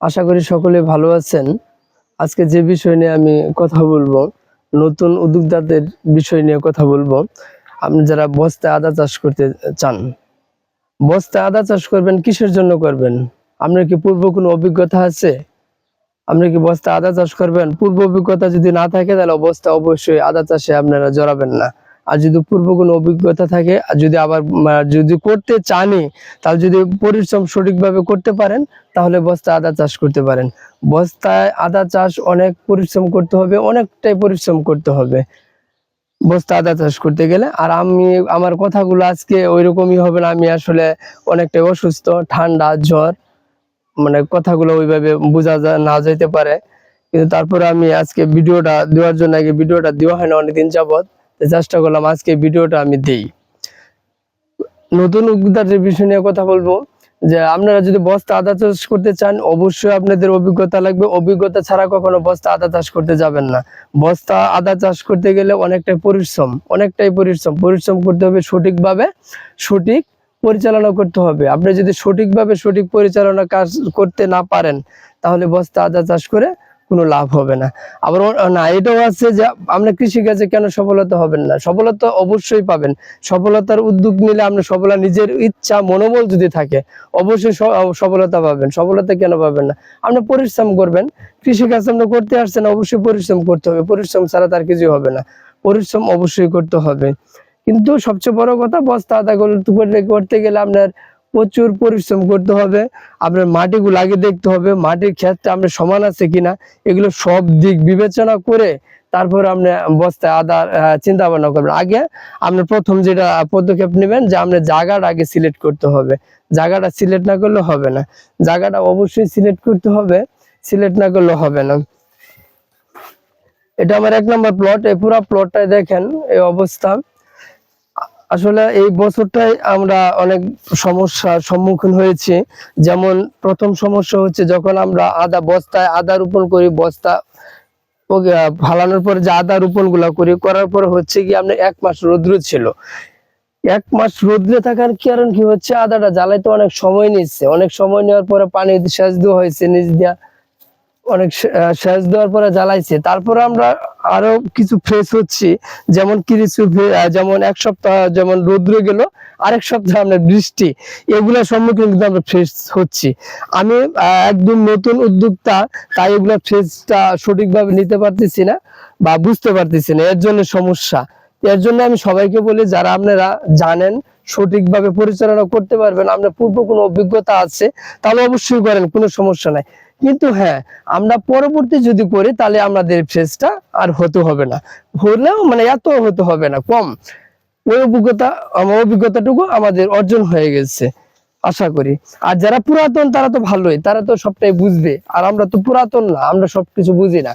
আশা করি সকলে ভালো আছেন। আজকে যে বিষয় নিয়ে আমি কথা বলব, নতুন উদ্যোক্তাদের বিষয় নিয়ে কথা বলব, আপনি যারা বস্তায় আদা চাষ করতে চান, বস্তায় আদা চাষ করবেন, কিসের জন্য করবেন? আপনার কি পূর্ব কোনো অভিজ্ঞতা আছে? আপনি কি বস্তা আদা চাষ করবেন? পূর্ব অভিজ্ঞতা যদি না থাকে, তাহলে অবস্থা অবশ্যই আদা চাষে আপনারা জড়াবেন না। আর যদি পূর্ব কোনো অভিজ্ঞতা থাকে, আর যদি আবার যদি করতে চানি তাহলে যদি পরিশ্রম সঠিকভাবে করতে পারেন, তাহলে বস্তা আদা চাষ করতে পারেন। বস্তায় আদা চাষ অনেক পরিশ্রম করতে হবে, অনেকটাই পরিশ্রম করতে হবে। বস্তা আদা চাষ করতে গেলে, আর আমি, আমার কথাগুলো আজকে ওই রকমই হবে না, আমি আসলে অনেকটাই অসুস্থ, ঠান্ডা, জ্বর মানে কথাগুলো ওইভাবে বোঝা না যাইতে পারে। কিন্তু তারপরে আমি আজকে ভিডিওটা দেওয়ার জন্য, আগে ভিডিওটা দেওয়া হয় না, অনেকদিন যাবত চেষ্টা করলাম, আজকে ভিডিওটা আমি দেই। নতুন উদ্যোক্তাদের বিষয় নিয়ে কথা বলব। যে আপনারা যদি বস্তা আদা চাষ করতে চান, অবশ্যই আপনাদের অভিজ্ঞতা লাগবে। অভিজ্ঞতা ছাড়া কখনো বস্তা আদা চাষ করতে যাবেন না। বস্তা আদা চাষ করতে গেলে অনেকটাই পরিশ্রম অনেকটাই পরিশ্রম। পরিশ্রম করতে হবে সঠিকভাবে, সঠিক পরিচালনা করতে হবে। আপনি যদি সঠিকভাবে সঠিক পরিচালনা কাজ করতে না পারেন, তাহলে বস্তা আদা চাষ করে কোনো লাভ হবে না। আবার না, এটাও আছে যে, আমরা কৃষিকাজে কেন সফলতা হবেন না? সফলতা অবশ্যই পাবেন। সফলতার উদ্যোগ নিলে আপনি সফলতা নিজের ইচ্ছা, মনোবল যদি থাকে, অবশ্যই সফলতা পাবেন। সফলতা কেন পাবেন না? আপনি পরিশ্রম করবেন। কৃষিকাজ আপনি করতে আসছেন অবশ্যই পরিশ্রম করতে হবে। পরিশ্রম ছাড়া তার কিছু হবে না। পরিশ্রম অবশ্যই করতে হবে। কিন্তু সবচেয়ে বড় কথা বস্তা আদা করতে গেলে আপনার প্রচুর পরিশ্রম করতে হবে। আপনার মাটিগুলো আগে দেখতে হবে, মাটির ক্ষেত্রে আপনার সমান আছে কিনা, এগুলো সব দিক বিবেচনা করে তারপর আপনি বস্তায় আদা চিন্তা ভাবনা করবেন। আগে আপনি প্রথম যেটা পদক্ষেপ নেবেন যে আপনার জায়গাটা আগে সিলেক্ট করতে হবে। জায়গাটা সিলেক্ট না করলে হবে না। জায়গাটা অবশ্যই সিলেক্ট করতে হবে, সিলেক্ট না করলে হবে না। এটা আমার এক নম্বর প্লট এই পুরো প্লটটাই দেখেন এই অবস্থা। আসলে এই বছরটাই আমরা অনেক সমস্যার সম্মুখীন হয়েছি। যেমন প্রথম সমস্যা হচ্ছে যখন আমরা আদা বস্তায় আদা রোপণ করি, বস্তা ফালানোর পরে যে আদা রোপণগুলা করি, করার পরে হচ্ছে কি আপনার এক মাস রৌদ্র ছিল। এক মাস রৌদ্রে থাকার কারণ কি হচ্ছে? আদাটা জ্বালাইতে অনেক সময় নিচ্ছে। অনেক সময় নেওয়ার পরে পানি সেচ দেওয়া হয়েছে, নিচ দিয়া অনেক সেচ দেওয়ার পরে জ্বালাইছে। তারপরে আমরা আরও কিছু ফ্রেশ হচ্ছি, যেমন কিছু যেমন এক সপ্তাহ যেমন রৌদ্র গেল, আরেক সপ্তাহ আমরা বৃষ্টি এগুলোর সম্মুখীন কিন্তু আমরা ফ্রেশ হচ্ছি। আমি একদম নতুন উদ্যোক্তা, তাই এগুলো ফ্রেশটা সঠিকভাবে নিতে পারতেছি না বা বুঝতে পারতেছি না, এর জন্য সমস্যা। এর জন্য আমি সবাইকে বলি, যারা আপনারা জানেন, সঠিকভাবে পরিচালনা করতে পারবেন, আপনার পূর্ব কোনো অভিজ্ঞতা আছে, তাহলে অবশ্যই করেন, কোনো সমস্যা নাই। কিন্তু হ্যাঁ আমরা পরবর্তী যদি করি, তাহলে আমাদের ফ্রেজটা আর হতে হবে না। হলেও মানে এত হতে হবে না, কম। ওই অভিজ্ঞতা, আমার অভিজ্ঞতাটুকু আমাদের অর্জন হয়ে গেছে, আশা করি। আর যারা পুরাতন, তারা তো ভালোই, তারা তো সবটাই বুঝবে। আর আমরা তো পুরাতন না, আমরা সবকিছু বুঝি না।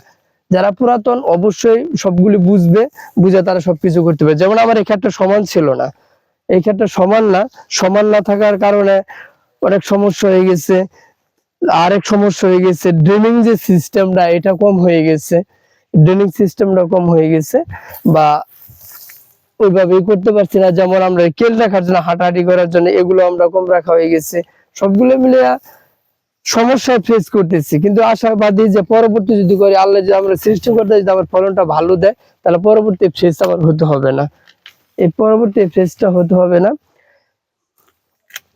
যারা পুরাতন, অবশ্যই সবগুলি বুঝবে, বুঝে তারা সবকিছু করতে পারবে। যেমন আমার এই ক্ষেত্রে সমান ছিল না। এই ক্ষেত্রে সমান না সমান না থাকার কারণে অনেক সমস্যা হয়ে গেছে। আরেক সমস্যা হয়ে গেছে ড্রেনিং যে সিস্টেমটা এটা কম হয়ে গেছে ড্রেনিং সিস্টেমটা কম হয়ে গেছে বা ওইভাবে করতে পারছি না। যেমন আমরা কেল রাখার জন্য, হাঁটাহাঁটি করার জন্য এগুলো আমরা কম রাখা হয়ে গেছে। সবগুলো মিলে সমস্যা ফেস করতেছি। কিন্তু আশাবাদী যে পরবর্তী যদি করি, আল্লাহ যদি আমরা সৃষ্টি করতে যদি আমার ফলনটা ভালো দেয়, তাহলে পরবর্তী ফেস আমার হতে হবে না। এই পরবর্তী ফেসটা হতে হবে না।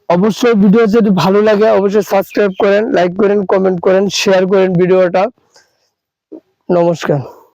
অবশ্যই ভিডিও যদি ভালো লাগে, অবশ্যই সাবস্ক্রাইব করেন লাইক করেন কমেন্ট করেন শেয়ার করেন ভিডিওটা নমস্কার।